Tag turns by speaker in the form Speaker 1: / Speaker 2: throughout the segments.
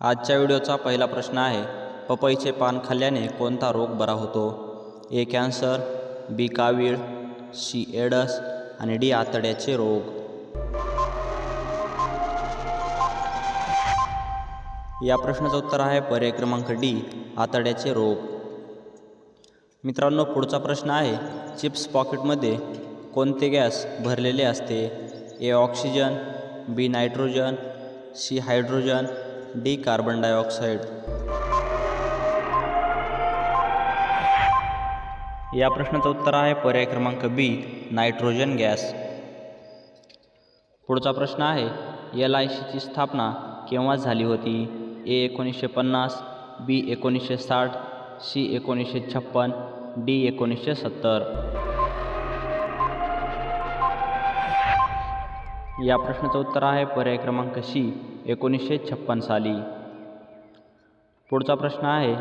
Speaker 1: आजच्या व्हिडिओचा पहिला प्रश्न आहे पपईचे पान खाल्ल्याने कोणता रोग बरा होतो? ए कॅन्सर बी कावीळ सी एडस आणि डी आतड्याचे रोग. या प्रश्नाचं उत्तर आहे पर्याय क्रमांक डी आतड्याचे रोग. मित्रांनो पुढचा प्रश्न आहे चिप्स पॉकेटमध्ये कोणते गॅस भरलेले असते? A oxygen B nitrogen C hydrogen D carbon dioxide या प्रश्नाचं उत्तर आहे पर्याय क्रमांक बी नायट्रोजन गॅस. पुढचा प्रश्न आहे एल आय सीची स्थापना केव्हा झाली होती? ए एकोणीसशे पन्नास बी एकोणीसशे साठ सी एकोणीसशे छप्पन डी एकोणीसशे सत्तर. या प्रश्नाचं उत्तर आहे पर्याय क्रमांक सी एकोणीसशे छप्पन साली. पुढचा प्रश्न आहे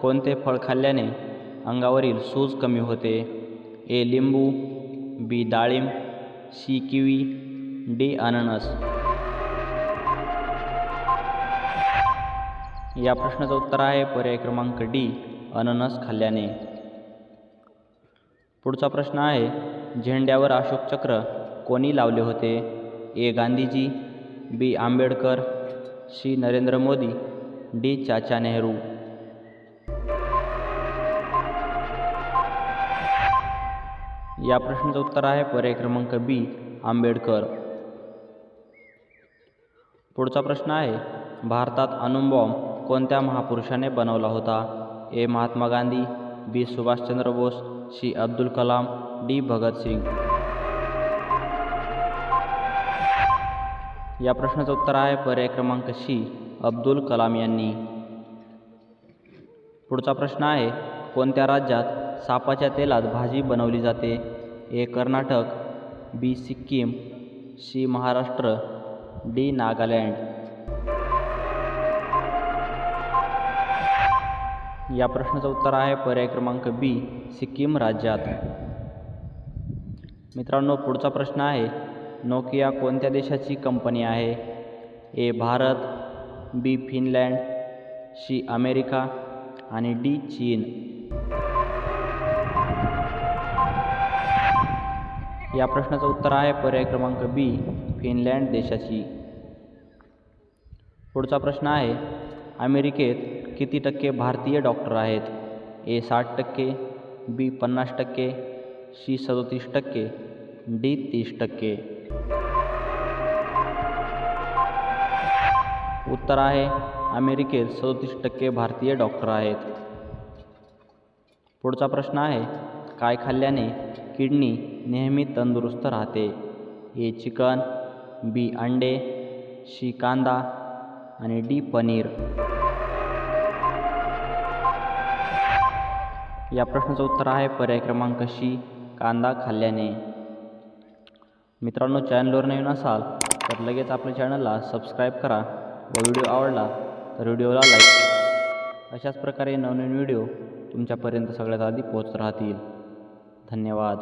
Speaker 1: कोणते फळ खाल्ल्याने अंगावरील सूज कमी होते? ए लिंबू बी डाळिंब सी किवी डी अननस. या प्रश्नाचं उत्तर आहे पर्याय क्रमांक डी अननस खाल्ल्याने. पुढचा प्रश्न आहे झेंड्यावर अशोक चक्र कोणी लावले होते? A. Gandhiji B. Ambedkar C. Narendra Modi D. Chacha Nehru. या प्रश्नाचं उत्तर आहे पर्याय क्रमांक बी आंबेडकर. पुढचा प्रश्न आहे भारतात अणुबॉम्ब कोणत्या महापुरुषाने बनवला होता? A. Mahatma Gandhi B. Subhashchandra Bose C. Abdul Kalam D. Bhagatsingh. या प्रश्नाचं उत्तर आहे पर्याय क्रमांक सी अब्दुल कलाम यांनी. पुढचा प्रश्न आहे कोणत्या राज्यात सापाच्या तेलात भाजी बनवली जाते? A Karnataka B Sikkim C Maharashtra D Nagaland. या प्रश्नाचं उत्तर आहे पर्याय क्रमांक बी सिक्कीम राज्यात. मित्रांनो पुढचा प्रश्न आहे नोकिया कोणत्या देशाची कंपनी आहे? A Bharat B Finland C America आणि डी चीन. या प्रश्नाचं उत्तर आहे पर्याय क्रमांक बी फिनलँड देशाची. पुढचा प्रश्न आहे अमेरिकेत किती टक्के भारतीय डॉक्टर आहेत? ए साठ टक्के बी पन्नास टक्के सी सदोतीस टक्के डी तीस टक्के. उत्तर आहे अमेरिकेत सदोतीस टक्के भारतीय डॉक्टर आहेत. पुढचा प्रश्न आहे काय खाल्ल्याने किडनी नेहमी तंदुरुस्त राहते? ए चिकन बी अंडे सी कांदा आणि डी पनीर. या प्रश्नाचं उत्तर आहे पर्याय क्रमांक शी कांदा खाल्ल्याने. मित्रांनो चॅनलवर नवीन असाल तर लगेच आपल्या चॅनलला सबस्क्राईब करा व व्हिडिओ आवडला तर व्हिडिओला लाईक अशाच प्रकारे नवनवीन व्हिडिओ तुमच्यापर्यंत सगळ्यात आधी पोहोचत राहतील. धन्यवाद.